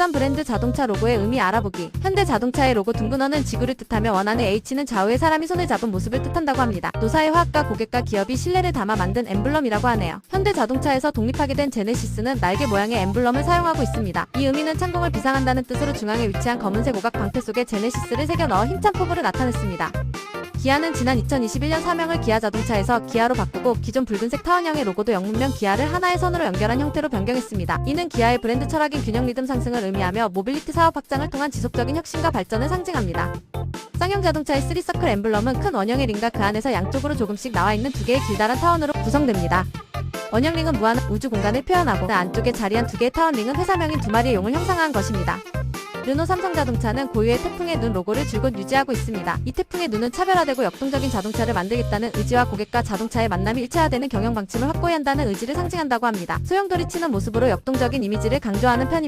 국산 브랜드 자동차 로고의 의미 알아보기. 현대 자동차의 로고 둥근어는 지구를 뜻하며 원하는 H는 좌우에 사람이 손을 잡은 모습을 뜻한다고 합니다. 노사의 화학과 고객과 기업이 신뢰를 담아 만든 엠블럼이라고 하네요. 현대 자동차에서 독립하게 된 제네시스는 날개 모양의 엠블럼을 사용하고 있습니다. 이 의미는 창공을 비상한다는 뜻으로 중앙에 위치한 검은색 오각 방패 속에 제네시스를 새겨 넣어 힘찬 포부를 나타냈습니다. 기아는 지난 2021년 사명을 기아 자동차에서 기아로 바꾸고 기존 붉은색 타원형의 로고도 영문명 기아를 하나의 선으로 연결한 형태로 변경했습니다. 이는 기아의 브랜드 철학인 균형 리듬 상승을 의미하며 모빌리티 사업 확장을 통한 지속적인 혁신과 발전을 상징합니다. 쌍용 자동차의 3서클 엠블럼은 큰 원형의 링과 그 안에서 양쪽으로 조금씩 나와 있는 두 개의 길다란 타원으로 구성됩니다. 원형 링은 무한한 우주 공간을 표현하고 그 안쪽에 자리한 두 개의 타원 링은 회사명인 두 마리의 용을 형상화한 것입니다. 르노 삼성자동차는 고유의 태풍의 눈 로고를 줄곧 유지하고 있습니다. 이 태풍의 눈은 차별화되고 역동적인 자동차를 만들겠다는 의지와 고객과 자동차의 만남이 일체화되는 경영 방침을 확고히 한다는 의지를 상징한다고 합니다. 소용돌이 치는 모습으로 역동적인 이미지를 강조하는 편입니다.